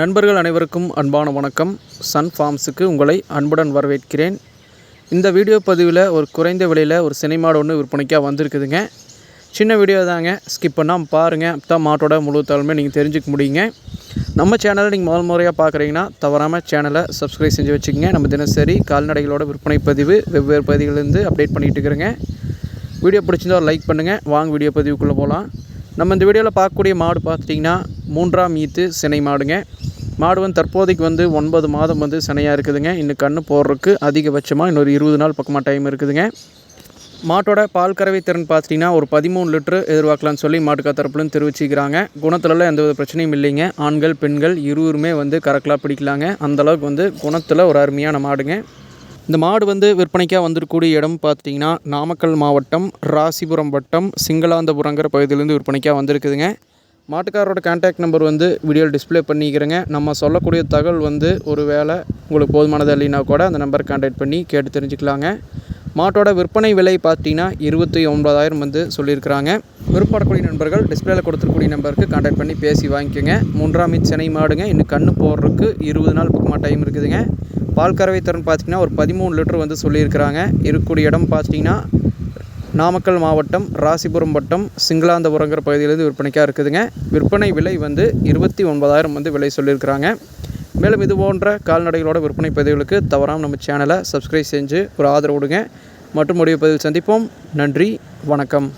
நண்பர்கள் அனைவருக்கும் அன்பான வணக்கம். சன் ஃபார்ம்ஸுக்கு உங்களை அன்புடன் வரவேற்கிறேன். இந்த வீடியோ பதிவில் ஒரு குறைந்த விலையில் ஒரு சினிமாடு ஒன்று விற்பனைக்காக வந்திருக்குதுங்க. சின்ன வீடியோ தாங்க. ஸ்கிப் பண்ணால் பாருங்கள் அப்போ தான் மாட்டோட முழு தலைமை நீங்கள் தெரிஞ்சுக்க முடியுங்க. நம்ம சேனலை நீங்கள் முதல் முறையாக பார்க்குறீங்கன்னா தவறாமல் சேனலை சப்ஸ்கிரைப் செஞ்சு வச்சுக்கோங்க. நம்ம தினசரி கால்நடைகளோட விற்பனை பதிவு வெவ்வேறு பதிவுலேருந்து அப்டேட் பண்ணிகிட்டு இருக்கிறேங்க. வீடியோ பிடிச்சிருந்தா ஒரு லைக் பண்ணுங்கள் வாங்க வீடியோ பதிவுக்குள்ளே போகலாம் நம்ம இந்த வீடியோவில் பார்க்கக்கூடிய மாடு பார்த்துட்டிங்கன்னா மூன்றாம் ஈத்து சினை மாடுங்க. மாடு வந்து தற்போதைக்கு வந்து ஒன்பது மாதம் வந்து சினையாக இருக்குதுங்க. இன்னும் கன்று போடுறதுக்கு அதிகபட்சமாக இன்னொரு இருபது நாள் பக்கமாக டைம் இருக்குதுங்க. மாட்டோட பால் கறவை திறன் பார்த்துட்டிங்கன்னா ஒரு பதிமூணு லிட்டரு எதிர்பார்க்கலாம்னு சொல்லி மாட்டுக்கா தரப்புலன்னு தெரிவிச்சிக்கிறாங்க. குணத்துலலாம் எந்த வித பிரச்சனையும் இல்லைங்க. ஆண்கள் பெண்கள் இருவருமே வந்து கறக்கலாக பிடிக்கலாங்க. அந்தளவுக்கு வந்து குணத்தில் ஒரு அருமையான மாடுங்க. இந்த மாடு வந்து விற்பனைக்காக வந்திருக்கக்கூடிய இடம் பார்த்தீங்கன்னா நாமக்கல் மாவட்டம் ராசிபுரம் வட்டம் சிங்களாந்தபுரங்கிற பகுதியிலேருந்து விற்பனைக்காக வந்திருக்குதுங்க. மாட்டுக்காரரோட கான்டாக்ட் நம்பர் வந்து வீடியோவில் டிஸ்ப்ளே பண்ணிக்கிறேங்க. நம்ம சொல்லக்கூடிய தகவல் வந்து ஒரு வேளை உங்களுக்கு போதுமானது இல்லைன்னா கூட அந்த நம்பர் கான்டாக்ட் பண்ணி கேட்டு தெரிஞ்சுக்கலாங்க. மாட்டோட விற்பனை விலை பார்த்தீங்கன்னா இருபத்தி ஒன்பதாயிரம் வந்து சொல்லியிருக்கிறாங்க. விருப்பப்படக்கூடிய நண்பர்கள் டிஸ்பிளேல கொடுத்துருக்கூடிய நம்பருக்கு கான்டாக்ட் பண்ணி பேசி வாங்கிக்கோங்க. மூன்றாம் மீட் சென்னை மாடுங்க. இன்னும் கன்று போடுறதுக்கு இருபது நாள் பக்கமாக டைம் இருக்குதுங்க. பால் கறவை திறன் பார்த்திங்கன்னா ஒரு பதிமூணு லிட்டர் வந்து சொல்லியிருக்கிறாங்க. இருக்கக்கூடிய இடம் பார்த்திங்கன்னா நாமக்கல் மாவட்டம் ராசிபுரம் வட்டம் சிங்களாந்தபுரங்கிற பகுதியிலேருந்து விற்பனைக்காக இருக்குதுங்க. விற்பனை விலை வந்து இருபத்தி ஒன்பதாயிரம் வந்து விலை சொல்லியிருக்கிறாங்க. மேலும் இது போன்ற கால்நடைகளோட விற்பனை பதிவுகளுக்கு தவறாமல் நம்ம சேனலை சப்ஸ்கிரைப் செஞ்சு ஒரு ஆதரவு கொடுங்க மற்றும் முடிவு பதிவில் சந்திப்போம். நன்றி வணக்கம்.